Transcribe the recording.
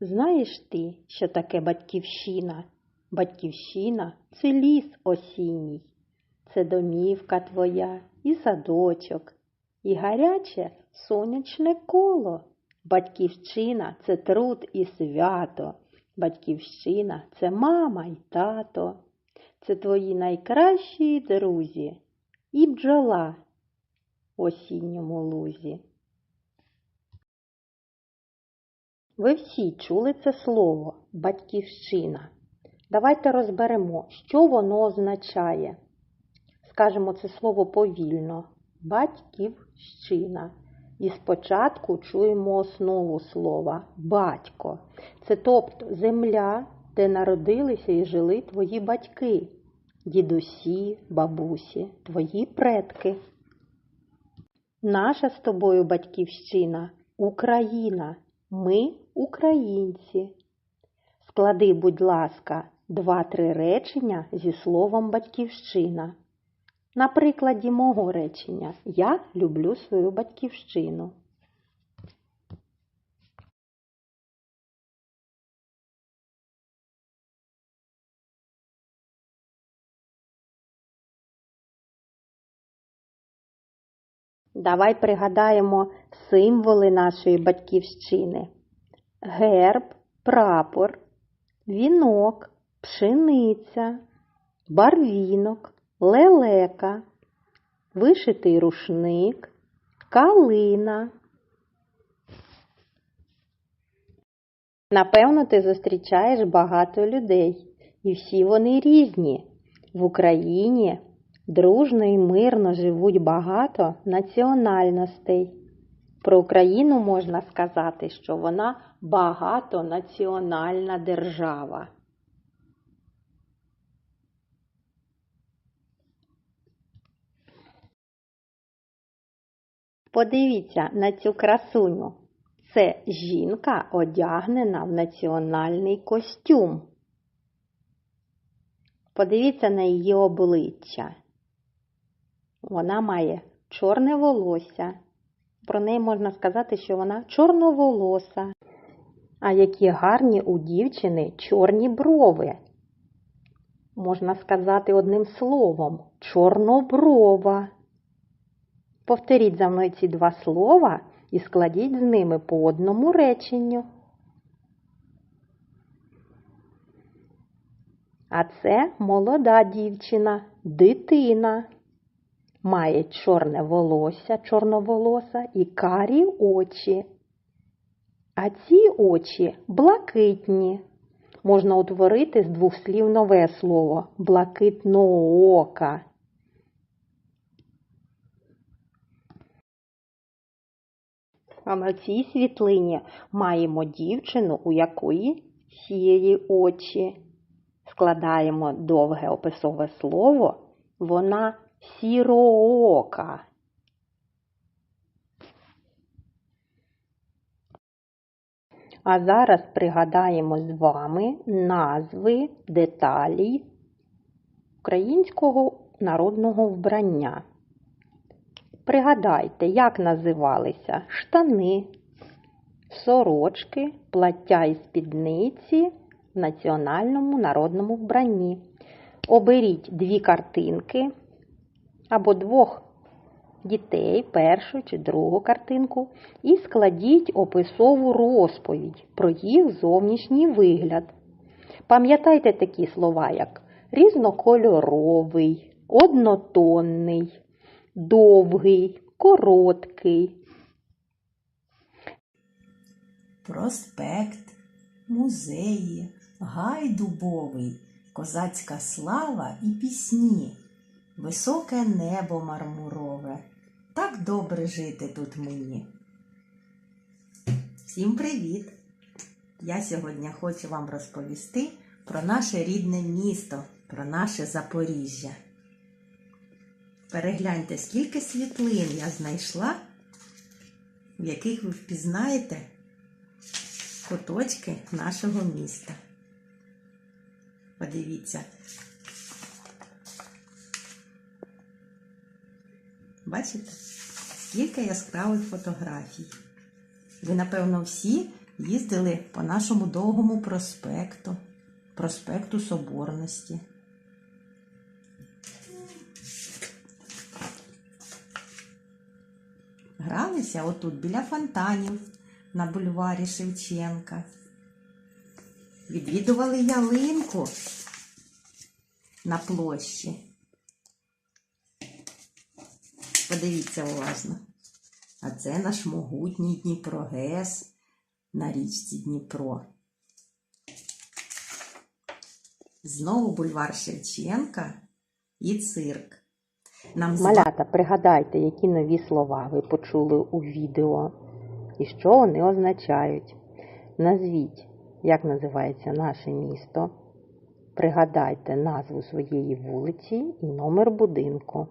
знаєш ти, що таке батьківщина? Батьківщина це ліс осінній, це домівка твоя і садочок, і гаряче сонячне коло. Батьківщина це труд і свято. Батьківщина це мама і тато. Це твої найкращі друзі і бджола в осінньому лузі. Ви всі чули це слово батьківщина. Давайте розберемо, що воно означає. Скажемо це слово повільно. Батьківщина. І спочатку чуємо основу слова батько. Це тобто земля, де народилися і жили твої батьки, дідусі, бабусі, твої предки. Наша з тобою батьківщина Україна. Ми українці. Склади, будь ласка, два-три речення зі словом батьківщина. На прикладі мого речення Я люблю свою батьківщину. Давай пригадаємо символи нашої батьківщини. Герб, прапор, вінок, пшениця, барвінок, лелека, вишитий рушник, калина. Напевно, ти зустрічаєш багато людей, і всі вони різні. В Україні дружно і мирно живуть багато національностей. Про Україну можна сказати, що вона багатонаціональна держава. Подивіться на цю красуню. Це жінка одягнена в національний костюм. Подивіться на її обличчя. Вона має чорне волосся. Про неї можна сказати, що вона чорноволоса. А які гарні у дівчини чорні брови. Можна сказати одним словом чорноброва. Повторіть за мною ці два слова і складіть з ними по одному реченню. А це молода дівчина, дитина. Має чорне волосся, чорноволоса і карі очі. А ці очі блакитні. Можна утворити з двох слів нове слово блакитного ока. А на цій світлині маємо дівчину, у якої сірі очі. Складаємо довге описове слово, вона сіроока. А зараз пригадаємо з вами назви деталі українського народного вбрання. Пригадайте, як називалися штани, сорочки, плаття і спідниці в національному народному вбранні. Оберіть дві картинки або двох дітей, першу чи другу картинку, і складіть описову розповідь про їх зовнішній вигляд. Пам'ятайте такі слова, як різнокольоровий, однотонний, довгий, короткий. Проспект, музеї, гай дубовий, козацька слава і пісні, високе небо мармурове. Так добре жити тут мені. Всім привіт! Я сьогодні хочу вам розповісти про наше рідне місто, про наше Запоріжжя. Перегляньте, скільки світлин я знайшла, в яких ви впізнаєте куточки нашого міста. Подивіться. Бачите? Скільки яскравих фотографій. Ви, напевно, всі їздили по нашому довгому проспекту, проспекту Соборності. Гралися отут біля фонтанів на бульварі Шевченка. Відвідували ялинку на площі. Подивіться уважно. А це наш могутній Дніпро ГЕС на річці Дніпро. Знову бульвар Шевченка і цирк. Нам Малята, пригадайте, які нові слова ви почули у відео і що вони означають. Назвіть, як називається наше місто. Пригадайте назву своєї вулиці і номер будинку.